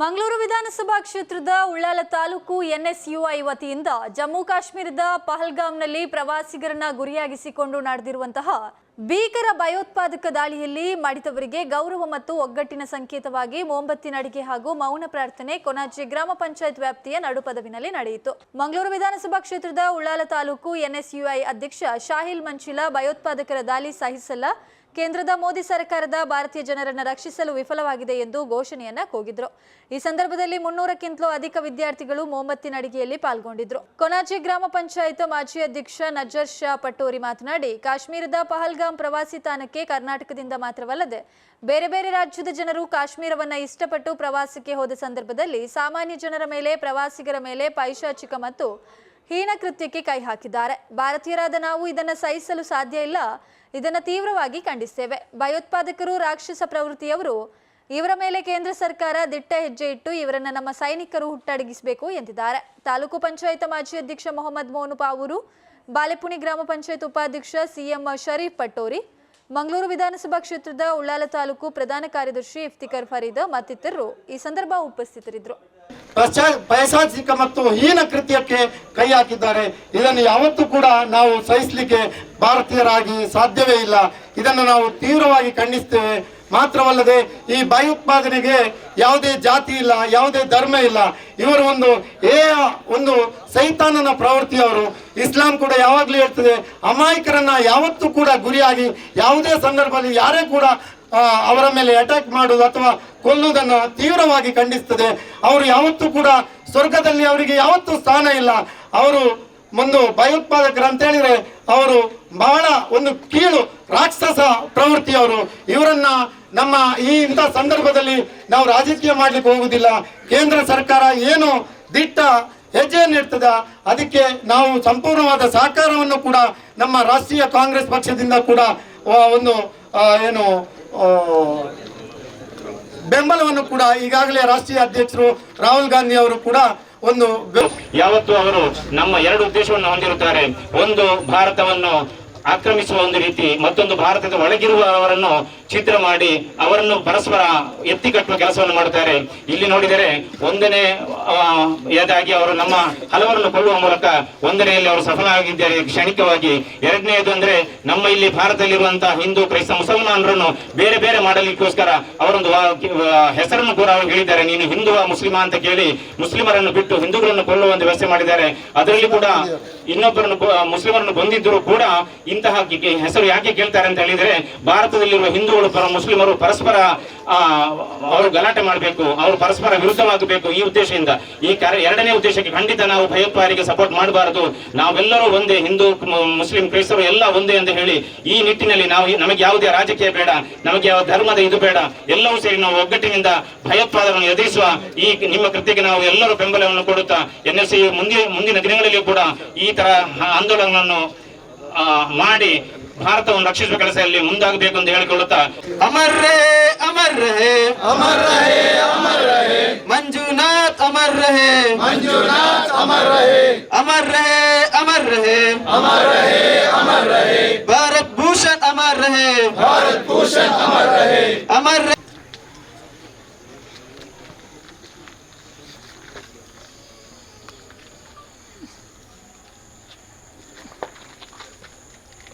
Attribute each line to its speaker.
Speaker 1: ಮಂಗಳೂರು ವಿಧಾನಸಭಾ ಕ್ಷೇತ್ರದ ಉಳ್ಳಾಲ ತಾಲೂಕು ಎನ್ಎಸ್ಯುಐ ವತಿಯಿಂದ ಜಮ್ಮು ಕಾಶ್ಮೀರದ ಪಹಲ್ಗಾಮ್ನಲ್ಲಿ ಪ್ರವಾಸಿಗರನ್ನ ಗುರಿಯಾಗಿಸಿಕೊಂಡು ನಡೆದಿರುವಂತಹ ಭೀಕರ ಭಯೋತ್ಪಾದಕ ದಾಳಿಯಲ್ಲಿ ಮಡಿದವರಿಗೆ ಗೌರವ ಮತ್ತು ಒಗ್ಗಟ್ಟಿನ ಸಂಕೇತವಾಗಿ ಮೊಂಬತ್ತಿನ ಅಡಿಗೆ ಹಾಗೂ ಮೌನ ಪ್ರಾರ್ಥನೆ ಕೊನಾಜಿ ಗ್ರಾಮ ಪಂಚಾಯತ್ ವ್ಯಾಪ್ತಿಯ ನಡುಪದವಿನಲ್ಲಿ ನಡೆಯಿತು. ಮಂಗಳೂರು ವಿಧಾನಸಭಾ ಕ್ಷೇತ್ರದ ಉಳ್ಳಾಲ ತಾಲೂಕು ಎನ್ಎಸ್ಯುಐ ಅಧ್ಯಕ್ಷ ಶಾಹಿಲ್ ಮಂಚಿಲಾ ಭಯೋತ್ಪಾದಕರ ದಾಳಿ ಸಹಿಸಲ್ಲ. ಕೇಂದ್ರದ ಮೋದಿ ಸರ್ಕಾರದ ಭಾರತೀಯ ಜನರನ್ನು ರಕ್ಷಿಸಲು ವಿಫಲವಾಗಿದೆ ಎಂದು ಘೋಷಣೆಯನ್ನ ಕೂಗಿದ್ರು. ಈ ಸಂದರ್ಭದಲ್ಲಿ ಮುನ್ನೂರಕ್ಕಿಂತಲೂ ಅಧಿಕ ವಿದ್ಯಾರ್ಥಿಗಳು ಮೊಹಮ್ಮತ್ತಿನ ಅಡಿಗೆಯಲ್ಲಿ ಪಾಲ್ಗೊಂಡಿದ್ರು. ಕೊನಾಜಿ ಗ್ರಾಮ ಪಂಚಾಯತ್ ಮಾಜಿ ಅಧ್ಯಕ್ಷ ನಜರ್ ಶಾ ಪಟೋರಿ ಮಾತನಾಡಿ, ಕಾಶ್ಮೀರದ ಪಹಲ್ಗಾಮ್ ಪ್ರವಾಸಿ ತಾಣಕ್ಕೆ ಕರ್ನಾಟಕದಿಂದ ಮಾತ್ರವಲ್ಲದೆ ಬೇರೆ ಬೇರೆ ರಾಜ್ಯದ ಜನರು ಕಾಶ್ಮೀರವನ್ನ ಇಷ್ಟಪಟ್ಟು ಪ್ರವಾಸಕ್ಕೆ ಹೋದ ಸಂದರ್ಭದಲ್ಲಿ ಸಾಮಾನ್ಯ ಜನರ ಮೇಲೆ, ಪ್ರವಾಸಿಗರ ಮೇಲೆ ಪೈಶಾಚಿಕ ಮತ್ತು ಹೀನ ಕೃತ್ಯಕ್ಕೆ ಕೈ ಹಾಕಿದ್ದಾರೆ. ಭಾರತೀಯರಾದ ನಾವು ಇದನ್ನು ಸಹಿಸಲು ಸಾಧ್ಯ ಇಲ್ಲ. ಇದನ್ನು ತೀವ್ರವಾಗಿ ಖಂಡಿಸ್ತೇವೆ. ಭಯೋತ್ಪಾದಕರು, ರಾಕ್ಷಸ ಪ್ರವೃತ್ತಿಯವರು ಇವರ ಮೇಲೆ ಕೇಂದ್ರ ಸರ್ಕಾರ ದಿಟ್ಟ ಹೆಜ್ಜೆ ಇಟ್ಟು ಇವರನ್ನು ನಮ್ಮ ಸೈನಿಕರು ಹುಟ್ಟಡಗಿಸಬೇಕು ಎಂದಿದ್ದಾರೆ. ತಾಲೂಕು ಪಂಚಾಯತ್ ಮಾಜಿ ಅಧ್ಯಕ್ಷ ಮೊಹಮ್ಮದ್ ಮೋನು ಪಾವೂರು ಬಾಲೆಪುಣಿ ಗ್ರಾಮ ಪಂಚಾಯತ್ ಉಪಾಧ್ಯಕ್ಷ ಸಿಎಂ ಶರೀಫ್ ಪಟ್ಟೋರಿ, ಮಂಗಳೂರು ವಿಧಾನಸಭಾ ಕ್ಷೇತ್ರದ ಉಳ್ಳಾಲ ತಾಲೂಕು ಪ್ರಧಾನ ಕಾರ್ಯದರ್ಶಿ ಇಫ್ತಿಕರ್ ಫರೀದ್ ಮತ್ತಿತರರು ಈ ಸಂದರ್ಭ ಉಪಸ್ಥಿತರಿದ್ದರು.
Speaker 2: ಪೈಶಾಚಿಕ ಮತ್ತು ಹೀನ ಕೃತ್ಯಕ್ಕೆ ಕೈ ಹಾಕಿದ್ದಾರೆ. ಇದನ್ನು ಯಾವತ್ತೂ ಕೂಡ ನಾವು ಸಹಿಸಲಿಕ್ಕೆ ಭಾರತೀಯರಾಗಿ ಸಾಧ್ಯವೇ ಇಲ್ಲ. ಇದನ್ನು ನಾವು ತೀವ್ರವಾಗಿ ಖಂಡಿಸ್ತೇವೆ. ಮಾತ್ರವಲ್ಲದೆ ಈ ಭಯೋತ್ಪಾದನೆಗೆ ಯಾವುದೇ ಜಾತಿ ಇಲ್ಲ, ಯಾವುದೇ ಧರ್ಮ ಇಲ್ಲ. ಇವರು ಒಂದು ಏ ಒಂದು ಸೈತಾನನ ಪ್ರವೃತ್ತಿಯವರು ಇಸ್ಲಾಂ ಕೂಡ ಯಾವಾಗಲೂ ಹೇಳ್ತದೆ, ಅಮಾಯಕರನ್ನ ಯಾವತ್ತೂ ಕೂಡ ಗುರಿಯಾಗಿ ಯಾವುದೇ ಸಂದರ್ಭದಲ್ಲಿ ಯಾರೇ ಕೂಡ ಅವರ ಮೇಲೆ ಅಟ್ಯಾಕ್ ಮಾಡುವುದು ಅಥವಾ ಕೊಲ್ಲುವುದನ್ನು ತೀವ್ರವಾಗಿ ಖಂಡಿಸ್ತದೆ ಅವರು ಯಾವತ್ತೂ ಕೂಡ ಸ್ವರ್ಗದಲ್ಲಿ ಅವರಿಗೆ ಯಾವತ್ತೂ ಸ್ಥಾನ ಇಲ್ಲ. ಅವರು ಒಂದು ಭಯೋತ್ಪಾದಕರು ಅಂತ ಹೇಳಿದ್ರೆ ಅವರು ಬಹಳ ಒಂದು ಕೀಳು ರಾಕ್ಷಸ ಪ್ರವೃತ್ತಿಯವರು ಇವರನ್ನ ನಮ್ಮ ಈ ಇಂಥ ಸಂದರ್ಭದಲ್ಲಿ ನಾವು ರಾಜಕೀಯ ಮಾಡ್ಲಿಕ್ಕೆ ಹೋಗುವುದಿಲ್ಲ. ಕೇಂದ್ರ ಸರ್ಕಾರ ಏನು ದಿಟ್ಟ ಹೆಜ್ಜೆಯನ್ನು ಇರ್ತದ ಅದಕ್ಕೆ ನಾವು ಸಂಪೂರ್ಣವಾದ ಸಹಕಾರವನ್ನು ಕೂಡ ನಮ್ಮ ರಾಷ್ಟ್ರೀಯ ಕಾಂಗ್ರೆಸ್ ಪಕ್ಷದಿಂದ ಕೂಡ ಒಂದು ಏನು ಬೆಂಬಲವನ್ನು ಕೂಡ ಈಗಾಗಲೇ ರಾಷ್ಟ್ರೀಯ ಅಧ್ಯಕ್ಷರು ರಾಹುಲ್ ಗಾಂಧಿ ಅವರು ಕೂಡ ಒಂದು
Speaker 3: ಯಾವತ್ತು ಅವರು ನಮ್ಮ ಎರಡು ಉದ್ದೇಶವನ್ನು ಹೊಂದಿರುತ್ತಾರೆ. ಒಂದು, ಭಾರತವನ್ನು ಆಕ್ರಮಿಸುವ ಒಂದು ರೀತಿ ಮತ್ತೊಂದು ಭಾರತದ ಒಳಗಿರುವವರನ್ನು ಚಿತ್ರ ಮಾಡಿ ಅವರನ್ನು ಪರಸ್ಪರ ಎತ್ತಿ ಕಟ್ಟುವ ಕೆಲಸವನ್ನು ಮಾಡುತ್ತಾರೆ. ಇಲ್ಲಿ ನೋಡಿದರೆ ಒಂದನೇ ಆ, ಯದಾಗಿ ಅವರು ನಮ್ಮ ಹಲವರನ್ನು ಕೊಲ್ಲುವ ಮೂಲಕ ಒಂದನೆಯಲ್ಲಿ ಅವರು ಸಫಲವಾಗಿದ್ದಾರೆ ಕ್ಷಣಿಕವಾಗಿ ಎರಡನೆಯದು ಅಂದ್ರೆ ನಮ್ಮ ಇಲ್ಲಿ ಭಾರತದಲ್ಲಿರುವಂತಹ ಹಿಂದೂ ಕ್ರೈಸ್ತ ಮುಸಲ್ಮಾನರನ್ನು ಬೇರೆ ಬೇರೆ ಮಾಡಲಿಕ್ಕೋಸ್ಕರ ಅವರೊಂದು ಹೆಸರನ್ನು ಕೂಡ ಅವರು ಹೇಳಿದ್ದಾರೆ. ನೀನು ಹಿಂದೂ ಮುಸ್ಲಿಮ ಅಂತ ಕೇಳಿ ಮುಸ್ಲಿಮರನ್ನು ಬಿಟ್ಟು ಹಿಂದೂಗಳನ್ನು ಕೊಲ್ಲುವ ಒಂದು ವ್ಯವಸ್ಥೆ ಮಾಡಿದ್ದಾರೆ. ಅದರಲ್ಲಿ ಕೂಡ ಇನ್ನೊಬ್ಬರನ್ನು ಮುಸ್ಲಿಮರನ್ನು ಬಂದಿದ್ದರೂ ಕೂಡ ಇಂತಹ ಹೆಸರು ಯಾಕೆ ಕೇಳ್ತಾರೆ ಅಂತ ಹೇಳಿದ್ರೆ, ಭಾರತದಲ್ಲಿರುವ ಹಿಂದೂಗಳು ಪರ, ಮುಸ್ಲಿಮರು ಪರಸ್ಪರ ಅವರು ಗಲಾಟೆ ಮಾಡಬೇಕು, ಅವರು ಪರಸ್ಪರ ವಿರುದ್ಧವಾಗಬೇಕು ಈ ಉದ್ದೇಶದಿಂದ. ಈ ಎರಡನೇ ಉದ್ದೇಶಕ್ಕೆ ಖಂಡಿತ ನಾವು ಭಯೋತ್ಪಾದಕರಿಗೆ ಸಪೋರ್ಟ್ ಮಾಡಬಾರದು. ನಾವೆಲ್ಲರೂ ಒಂದೇ, ಹಿಂದೂ ಮುಸ್ಲಿಂ, ಕ್ರೈಸ್ತರು ಎಲ್ಲ ಒಂದೇ ಅಂತ ಹೇಳಿ, ಈ ನಿಟ್ಟಿನಲ್ಲಿ ನಾವು ನಮಗೆ ಯಾವುದೇ ರಾಜಕೀಯ ಬೇಡ, ನಮಗೆ ಯಾವ ಧರ್ಮದ ಇದು ಬೇಡ, ಎಲ್ಲವೂ ಸೇರಿ ನಾವು ಒಗ್ಗಟ್ಟಿನಿಂದ ಭಯೋತ್ಪಾದನೆಯನ್ನು ಎದುರಿಸುವ ಈ ನಿಮ್ಮ ಕೃತಿಗೆ ನಾವು ಎಲ್ಲರೂ ಬೆಂಬಲವನ್ನು ಕೊಡುತ್ತಾ, ಎನ್ ಎಸ್ ಮುಂದಿನ ಮುಂದಿನ ದಿನಗಳಲ್ಲಿಯೂ ಕೂಡ ಈ ತರ ಆಂದೋಲನವನ್ನು ಮಾಡಿ ಭಾರತವನ್ನು ರಕ್ಷಿಸುವ ಕೆಲಸದಲ್ಲಿ ಮುಂದಾಗಬೇಕು ಅಂತ ಹೇಳಿಕೊಳ್ಳುತ್ತಾ
Speaker 4: ಅಮರ್ ರಹೇ ಅಮರ್ ರಹೇ ಅಮರ್ ಅಮರ್ ಮಂಜುನಾಥ್ ಅಮರ್ ರಹೇ ಮಂಜುನಾಥ್ ಅಮರ್ ರಹೇ ಅಮರ್ ರಹೇ ಅಮರ್ ರಹೇ ಅಮರ್ ರಹೇ ಅಮರ್ ಭಾರತ್ ಭೂಷಣ್ ಅಮರ್ ರಹೇ ಭಾರತ್ ಭೂಷಣ್ ಅಮರ್ ರಹೇ ಅಮರ್